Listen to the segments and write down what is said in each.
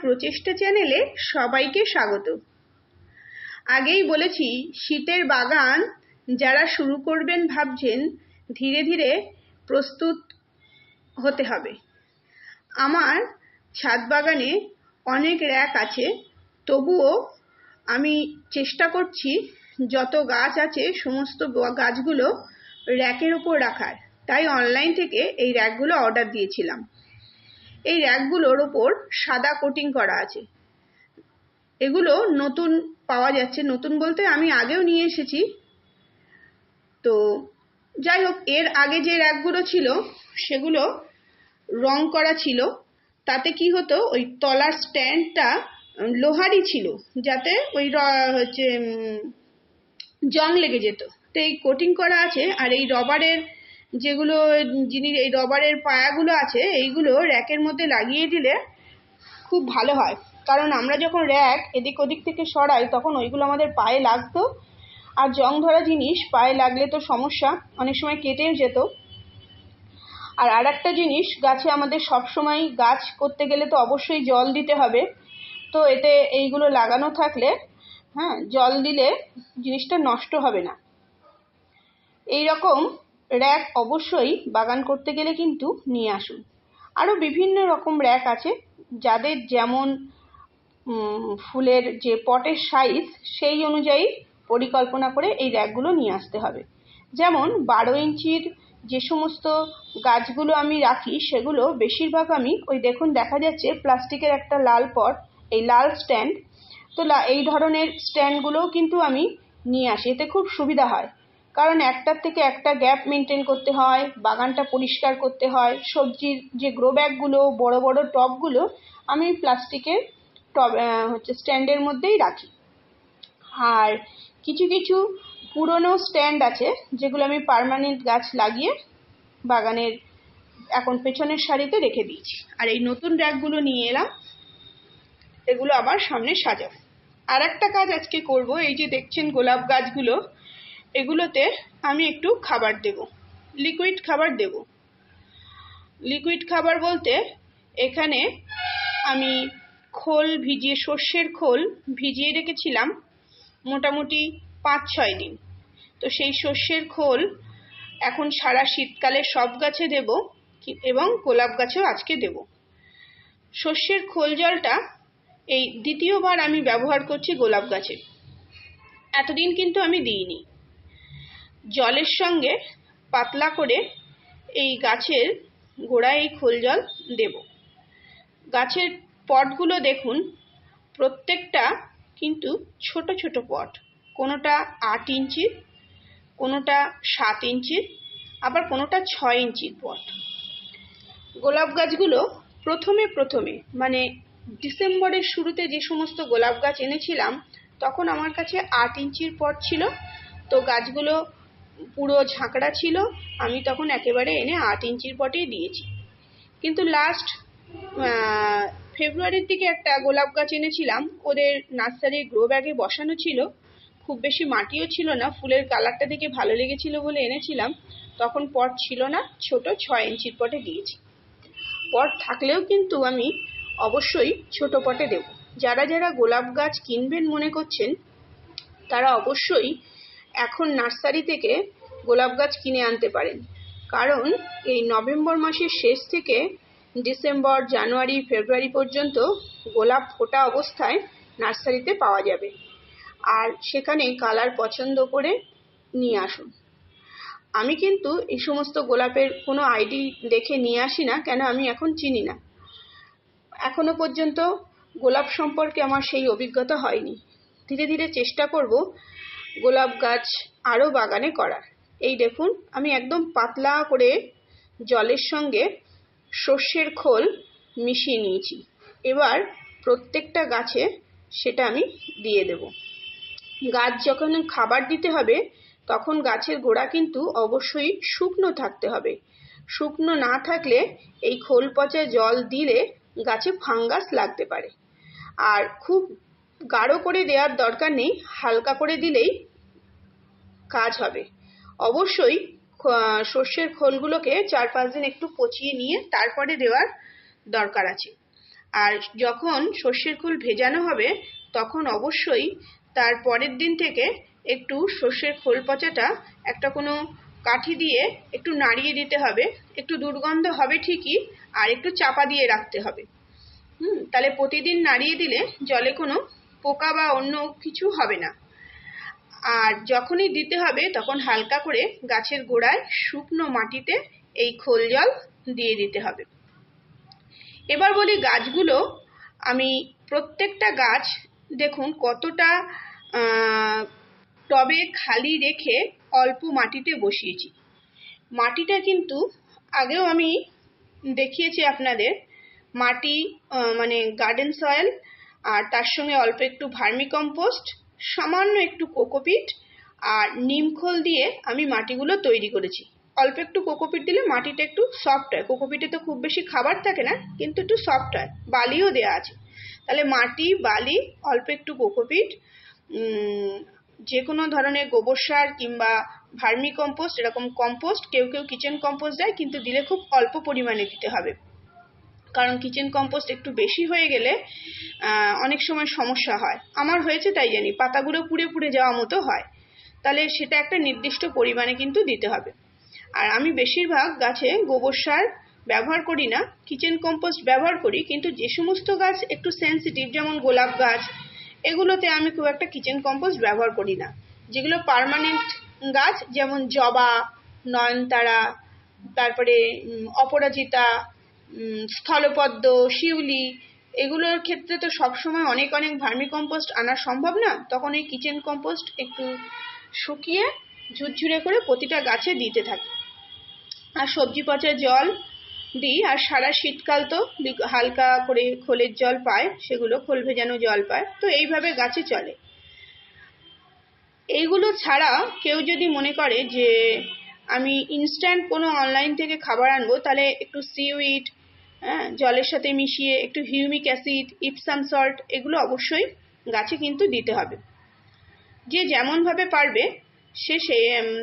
প্রচেষ্টা চ্যানেলে সবাইকে স্বাগত। আগেই বলেছি, শীতের বাগান যারা শুরু করবেন ভাবছেন, ধীরে ধীরে প্রস্তুত হতে হবে। আমার ছাদ বাগানে অনেক র্যাক আছে, তবুও আমি চেষ্টা করছি যত গাছ আছে, সমস্ত গাছগুলো র্যাকের ওপর রাখার। তাই অনলাইন থেকে এই র্যাকগুলো অর্ডার দিয়েছিলাম। এই র্যাকগুলোর ওপর সাদা কোটিং করা আছে। এগুলো নতুন পাওয়া যাচ্ছে, নতুন বলতে আমি আগেও নিয়ে এসেছি। তো যাই হোক, এর আগে যে র্যাকগুলো ছিল, সেগুলো রং করা ছিল। তাতে কি হতো, ওই তলার স্ট্যান্ডটা লোহারই ছিল, যাতে ওই হচ্ছে জং লেগে যেত। তো এই কোটিং করা আছে, আর এই রবারের যেগুলো জিনিস এই রবারের পায়াগুলো আছে, এইগুলো র্যাকের মধ্যে লাগিয়ে দিলে খুব ভালো হয়। কারণ আমরা যখন র্যাক এদিক ওদিক থেকে সরাই, তখন ওইগুলো আমাদের পায়ে লাগতো। আর জং ধরা জিনিস পায়ে লাগলে তো সমস্যা, অনেক সময় কেটেও যেত। আর আর একটা জিনিস, গাছে আমাদের সব সময় গাছ করতে গেলে তো অবশ্যই জল দিতে হবে। তো এতে এইগুলো লাগানো থাকলে হ্যাঁ জল দিলে জিনিসটা নষ্ট হবে না। এই রকম র্যাক অবশ্যই বাগান করতে গেলে কিন্তু নিয়ে আসুন। আরও বিভিন্ন রকম র্যাক আছে, যাদের যেমন ফুলের যে পটের সাইজ সেই অনুযায়ী পরিকল্পনা করে এই র্যাকগুলো নিয়ে আসতে হবে। যেমন, বারো ইঞ্চির যে সমস্ত গাছগুলো আমি রাখি, সেগুলো বেশিরভাগ আমি, ওই দেখুন দেখা যাচ্ছে প্লাস্টিকের একটা লাল পট, এই লাল স্ট্যান্ড তো এই ধরনের স্ট্যান্ডগুলোও কিন্তু আমি নিয়ে আসি, এতে খুব সুবিধা হয়। কারণ একটার থেকে একটা গ্যাপ মেনটেন করতে হয়, বাগানটা পরিষ্কার করতে হয়, সবজির যে গ্রো ব্যাগগুলো বড় বড় টবগুলো আমি প্লাস্টিকের টব হচ্ছে স্ট্যান্ডের মধ্যেই রাখি। আর কিছু কিছু পুরনো স্ট্যান্ড আছে, যেগুলো আমি পারমানেন্ট গাছ লাগিয়ে বাগানের এখন পেছনের সারিতে রেখে দিয়েছি। আর এই নতুন র্যাকগুলো নিয়ে এলাম, এগুলো আবার সামনে সাজাবো। আর একটা কাজ আজকে করব, এই যে দেখছেন গোলাপ গাছগুলো এগুলোতে আমি একটু খাবার দেব। লিকুইড খাবার দেব। লিকুইড খাবার বলতে এখানে আমি খোল ভিজিয়ে, সর্ষের খোল ভিজিয়ে রেখেছিলাম মোটামুটি পাঁচ, ছয় দিন। তো সেই সর্ষের খোল এখন সারা শীতকালে সব গাছে দেব এবং গোলাপ গাছেও আজকে দেব। সর্ষের খোল জলটা এই দ্বিতীয়বার আমি ব্যবহার করছি গোলাপ গাছে। এতদিন কিন্তু আমি দিইনি। জলের সঙ্গে পাতলা করে এই গাছের গোড়ায় এই খোল জল দেব। গাছের পটগুলো দেখুন, প্রত্যেকটা কিন্তু ছোট ছোট পট। কোনোটা আট ইঞ্চির কোনোটা সাত ইঞ্চির আবার কোনোটা ছয় ইঞ্চির পট। গোলাপ গাছগুলো প্রথমে প্রথমে মানে ডিসেম্বরের শুরুতে যে সমস্ত গোলাপ গাছ এনেছিলাম, তখন আমার কাছে আট ইঞ্চির পট ছিল। তো গাছগুলো পুরো ঝাঁকড়া ছিল, আমি তখন একেবারে এনে আট ইঞ্চির পটেই দিয়েছি। কিন্তু লাস্ট ফেব্রুয়ারির দিকে একটা গোলাপ গাছ এনেছিলাম, ওদের নার্সারির গ্রো ব্যাগে বসানো ছিল। খুব বেশি মাটিও ছিল না, ফুলের কালারটা দেখে ভালো লেগেছিল বলে এনেছিলাম। তখন পট ছিল না, ছোট ছয় ইঞ্চির পটে দিয়েছি। পট থাকলেও কিন্তু আমি অবশ্যই ছোট পটে দেব। যারা যারা গোলাপ গাছ কিনবেন মনে করছেন, তারা অবশ্যই এখন নার্সারি থেকে গোলাপ গাছ কিনে আনতে পারেন। কারণ এই নভেম্বর মাসের শেষ থেকে ডিসেম্বর, জানুয়ারি, ফেব্রুয়ারি পর্যন্ত গোলাপ ফোটা অবস্থায় নার্সারিতে পাওয়া যাবে। আর সেখানে কালার পছন্দ করে নিয়ে আসুন। আমি কিন্তু এই সমস্ত গোলাপের কোনো আইডি দেখে নিয়ে আসি না, কেন আমি এখন চিনি না। এখনও পর্যন্ত গোলাপ সম্পর্কে আমার সেই অভিজ্ঞতা হয়নি। ধীরে ধীরে চেষ্টা করব গোলাপ গাছ আরও বাগানে করার। এই দেখুন, আমি একদম পাতলা করে জলের সঙ্গে সর্ষের খোল মিশিয়ে নিয়েছি। এবার প্রত্যেকটা গাছে সেটা আমি দিয়ে দেব। গাছ যখন খাবার দিতে হবে, তখন গাছের গোড়া কিন্তু অবশ্যই শুকনো থাকতে হবে। শুকনো না থাকলে এই খোল পচা জল দিলে গাছে ফাঙ্গাস লাগতে পারে। আর খুব গাঢ় করে দেওয়ার দরকার নেই, হালকা করে দিলেই কাজ হবে। অবশ্যই সর্ষের খোলগুলোকে চার পাঁচ দিন একটু পচিয়ে নিয়ে তারপরে দেওয়ার দরকার আছে। আর যখন সর্ষের খোল ভেজানো হবে, তখন অবশ্যই তার পরের দিন থেকে একটু সর্ষের খোল পচাটা একটা কোনো কাঠি দিয়ে একটু নাড়িয়ে দিতে হবে। একটু দুর্গন্ধ হবে ঠিকই, আর একটু চাপা দিয়ে রাখতে হবে। হুম, তাহলে প্রতিদিন নাড়িয়ে দিলে জলে কোনো পোকা বা অন্য কিছু হবে না। আর যখনই দিতে হবে, তখন হালকা করে গাছের গোড়ায় শুকনো মাটিতে এই খোল জল দিয়ে দিতে হবে। এবার বলি গাছগুলো, আমি প্রত্যেকটা গাছ দেখুন কতটা টবে খালি রেখে অল্প মাটিতে বসিয়েছি। মাটিটা কিন্তু আগেও আমি দেখিয়েছি আপনাদের, মাটি মানে গার্ডেন সয়েল আর তার সঙ্গে অল্প একটু ভার্মি কম্পোস্ট, সামান্য একটু কোকোপিট আর নিমখোল দিয়ে আমি মাটিগুলো তৈরি করেছি। অল্প একটু কোকোপিট দিলে মাটিটা একটু সফট হয়। কোকোপিটে তো খুব বেশি খাবার থাকে না, কিন্তু একটু সফট হয়। বালিও দেওয়া আছে। তাহলে মাটি, বালি, অল্প একটু কোকোপিট যে কোনো ধরনের গোবর সার কিংবা ভার্মি কম্পোস্ট, এরকম কম্পোস্ট, কেউ কেউ কিচেন কম্পোস্ট দেয়, কিন্তু দিলে খুব অল্প পরিমাণে দিতে হবে। কারণ কিচেন কম্পোস্ট একটু বেশি হয়ে গেলে অনেক সময় সমস্যা হয়। আমার হয়েছে তাই জানি, পাতাগুলো পুড়ে পুড়ে যাওয়া মতো হয়। তাহলে সেটা একটা নির্দিষ্ট পরিমাণে কিন্তু দিতে হবে। আর আমি বেশিরভাগ গাছে গোবর সার ব্যবহার করি না কিচেন কম্পোস্ট ব্যবহার করি, কিন্তু যে সমস্ত গাছ একটু সেন্সিটিভ যেমন গোলাপ গাছ, এগুলোতে আমি খুব একটা কিচেন কম্পোস্ট ব্যবহার করি না। যেগুলো পারমানেন্ট গাছ, যেমন জবা, নয়নতারা, তারপরে অপরাজিতা স্থলপদ্ম, শিউলি, এগুলোর ক্ষেত্রে তো সবসময় অনেক অনেক ভার্মি কম্পোস্ট আনা সম্ভব না। তখন এই কিচেন কম্পোস্ট একটু শুকিয়ে ঝুরঝুরে করে প্রতিটা গাছে দিতে থাকি। আর সবজি পচা জল দিই, আর সারা শীতকাল তো হালকা করে খোলের জল পায়, সেগুলো খোল ভেজানো জল পায়, তো এইভাবে গাছে চলে। এইগুলো ছাড়া কেউ যদি মনে করে যে, আমি ইনস্ট্যান্ট কোনো অনলাইন থেকে খাবার আনব, তাহলে একটু সিউইড হ্যাঁ জলের সাথে মিশিয়ে একটু হিউমিক অ্যাসিড ইপসাম সল্ট এগুলো অবশ্যই গাছে কিন্তু দিতে হবে। যে যেমনভাবে পারবে, সে সে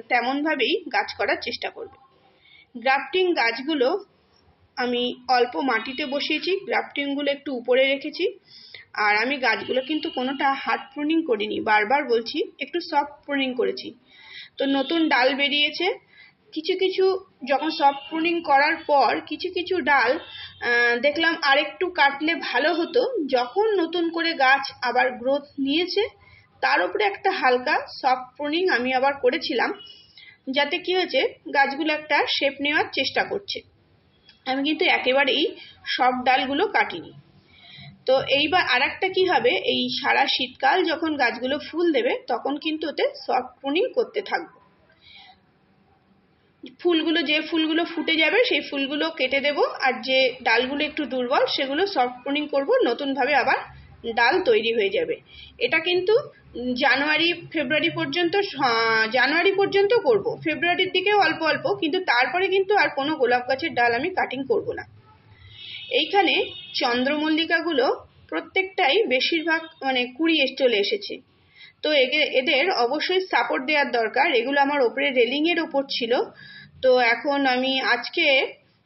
তেমনভাবেই গাছ করার চেষ্টা করবে। গ্রাফটিং গাছগুলো আমি অল্প মাটিতে বসিয়েছি, গ্রাফটিংগুলো একটু উপরে রেখেছি। আর আমি গাছগুলো কিন্তু কোনোটা হার্ড প্রুনিং করিনি, বারবার বলছি, একটু সফট প্রুনিং করেছি। তো নতুন ডাল বেরিয়েছে কিছু কিছু যখন সফট প্রুনিং করার পর কিছু কিছু ডাল দেখলাম আরেকটু কাটলে ভালো হতো। যখন নতুন করে গাছ আবার গ্রোথ নিয়েছে, তার উপরে একটা হালকা সফট প্রুনিং আমি আবার করেছিলাম, যাতে কি হয়েছে, গাছগুলো একটা শেপ নেওয়ার চেষ্টা করছে। আমি কিন্তু একেবারেই সব ডালগুলো কাটিনি। তো এইবার আর একটা কী হবে, এই সারা শীতকাল যখন গাছগুলো ফুল দেবে, তখন কিন্তু ওতে সফট প্রুনিং করতে থাকব। ফুলগুলো, যে ফুলগুলো ফুটে যাবে, সেই ফুলগুলো কেটে দেব। আর যে ডালগুলো একটু দুর্বল, সেগুলো সফট প্রুনিং করব। নতুনভাবে আবার ডাল তৈরি হয়ে যাবে। এটা কিন্তু জানুয়ারি, ফেব্রুয়ারি পর্যন্ত জানুয়ারি পর্যন্ত করব। ফেব্রুয়ারির দিকেও অল্প অল্প, কিন্তু তারপরে কিন্তু আর কোনো গোলাপ গাছের ডাল আমি কাটিং করব না। এইখানে চন্দ্রমল্লিকাগুলো প্রত্যেকটাই বেশিরভাগ মানে কুড়ি চলে এসেছে। তো এদের অবশ্যই সাপোর্ট দেওয়ার দরকার। এগুলো আমার ওপরে রেলিংয়ের ওপর ছিল। তো এখন আমি আজকে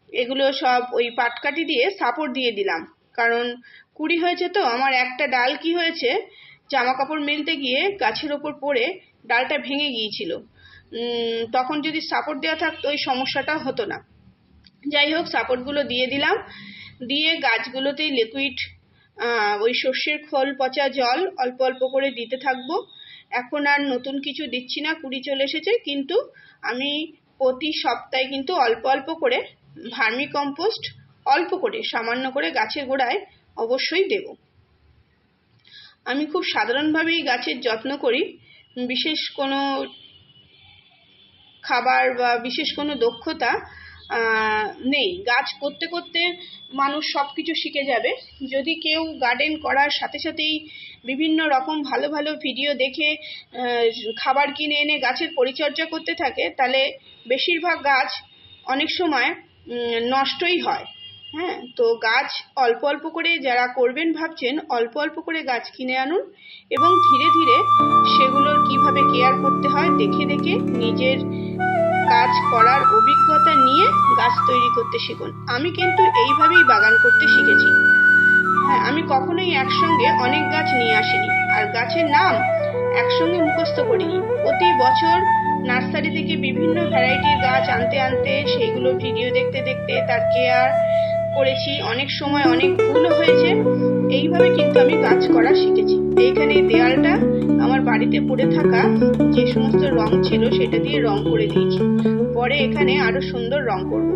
এগুলো সব ওই পাটকাঠি দিয়ে সাপোর্ট দিয়ে দিলাম। কারণ কুড়ি হয়েছে তো, আমার একটা ডাল কি হয়েছে জামা কাপড় মেলতে গিয়ে গাছের ওপর পড়ে ডালটা ভেঙে গিয়েছিল। তখন যদি সাপোর্ট দেওয়া থাকতো, ওই সমস্যাটা হতো না। যাই হোক সাপোর্টগুলো দিয়ে দিলাম। দিয়ে গাছগুলোতেই লিকুইড ওই সর্ষের খোল, পচা জল অল্প অল্প করে দিতে থাকব। এখন আর নতুন কিছু দিচ্ছি না, কুড়ি চলে এসেছে। কিন্তু আমি প্রতি সপ্তাহে কিন্তু অল্প অল্প করে ভার্মি কম্পোস্ট অল্প করে, সামান্য করে গাছের গোড়ায় অবশ্যই দেব। আমি খুব সাধারণভাবেই গাছের যত্ন করি। বিশেষ কোনো খাবার বা বিশেষ কোনো দক্ষতা নেই। গাছ করতে করতে মানুষ সব কিছু শিখে যাবে। যদি কেউ গার্ডেন করার সাথে সাথেই বিভিন্ন রকম ভালো ভালো ভিডিও দেখে খাবার কিনে এনে গাছের পরিচর্যা করতে থাকে, তাহলে বেশিরভাগ গাছ অনেক সময় নষ্টই হয়। হ্যাঁ তো গাছ অল্প অল্প করে যারা করবেন ভাবছেন, অল্প অল্প করে গাছ কিনে আনুন এবং ধীরে ধীরে সেগুলোর কীভাবে কেয়ার করতে হয় দেখে দেখে নিজের কাজ করার অভিজ্ঞতা নিয়ে গাছ তৈরি করতে শিখুন। আমি কিন্তু এইভাবেই বাগান করতে শিখেছি। হ্যাঁ আমি কখনোই একসঙ্গে অনেক গাছ নিয়ে আসিনি। আর গাছের নাম একসঙ্গে মুখস্থ করিনি প্রতি বছর নার্সারি থেকে বিভিন্ন ভ্যারাইটির গাছ আনতে আনতে সেইগুলো ভিডিও দেখতে দেখতে তার কেয়ার করেছি। অনেক সময় অনেক ভুলও হয়েছে। এইভাবে কিন্তু আমি গাছ করা শিখেছি। এইখানে এই দেয়ালটা আমার বাড়িতে পড়ে থাকা যে সমস্ত রং ছিল সেটা দিয়ে রং করে দিয়েছি। পরে এখানে আরও সুন্দর রং করব।